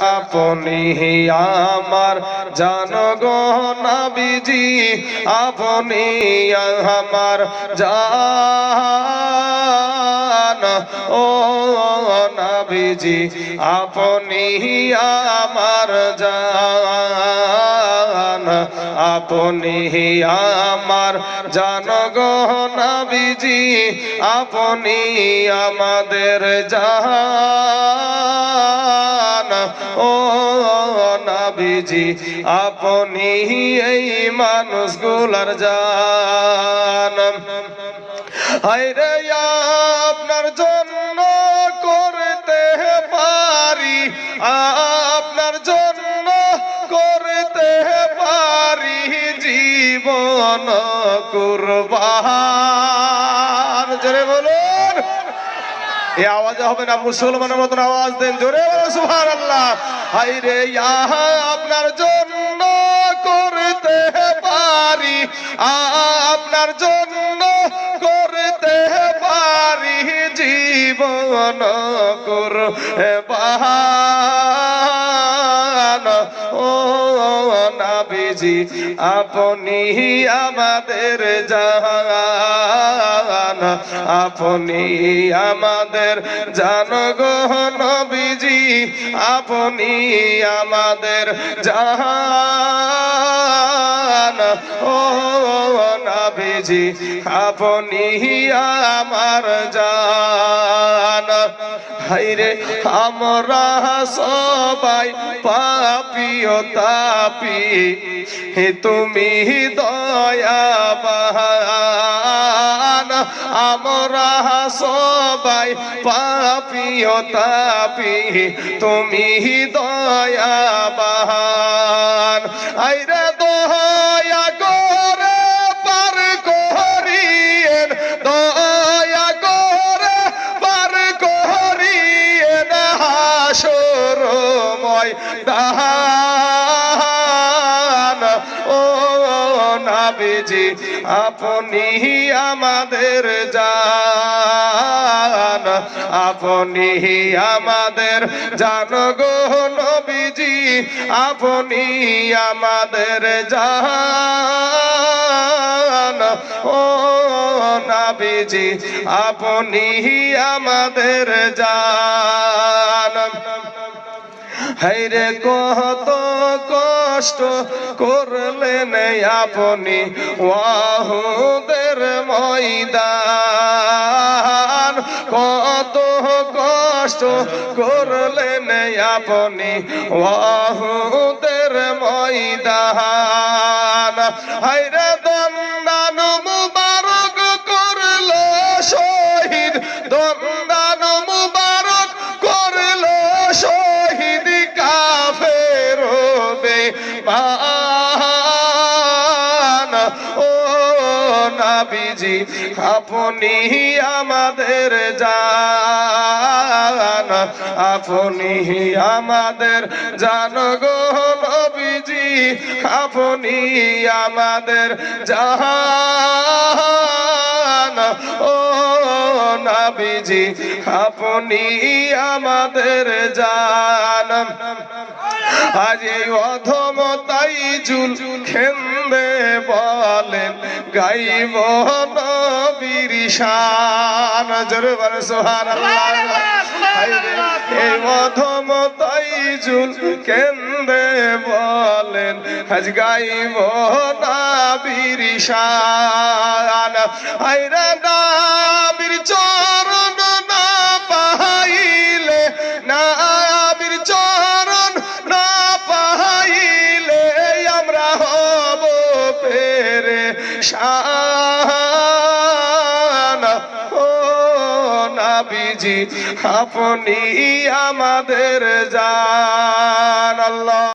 আপনি আমার জানগো নবীজি আপনি আমার জান ও নবীজি, আপনি আমার জান, আপনি আমার জানগো নবীজি আপনি আমাদের জান। নবীজি আপনি এই মানুষগুলার জান। হায়রে আপনার জন্য করতে পারি, আপনার জন্য করতে পারি জীবন কুরবান। জোরে বলুন এই আওয়াজে হবে না, মুসলমানের মতন আওয়াজ দেন, জোরে সুভান আল্লাহ হাই রে আপনার জন্য করতে পারি। আপনার জন্য করতে পারি, জীবন কুরবান ও নাবিজি আপনি আমাদের জান আপনি আমাদের জান বিজি আপনি আমাদের জান নবীজি আপনি আমার জান। হাইরে আমরা সবাই পাপিও তাপি। হে তুমি দয়াবান। আমরা সবাই পাপিও তাপি। তুমি দয়াবান। আইরে দয়া দাহান ও নাবিজি, আপনি আমাদের জান। আপনি আমাদের জান গো নবীজি, আপনি আমাদের জান। ও নাবিজি, আপনি আমাদের জান। হাইরে কত কষ্ট করলেন আপনি? ওয়াহুদের ময়দান কত কষ্ট করলেন আপনি? ওয়াহুদের ময়দান হাইরে দন্দান নাবিজি আপনি আমাদের জান আপনি আমাদের জান গো নবীজি আপনি আমাদের জান। ও নাবিজি, আপনি আমাদের জান। আজ অধম তাই চুল খেন্দে বলেন, গাইব নবীর শান। জোরে বলে সুবহানাল্লাহ। এই তাই কেন্দে বলেন, আজ গাইব নবীর শান। আইরা পেরে শান ও নাবিজি আপনি আমাদের জান আল্লাহ।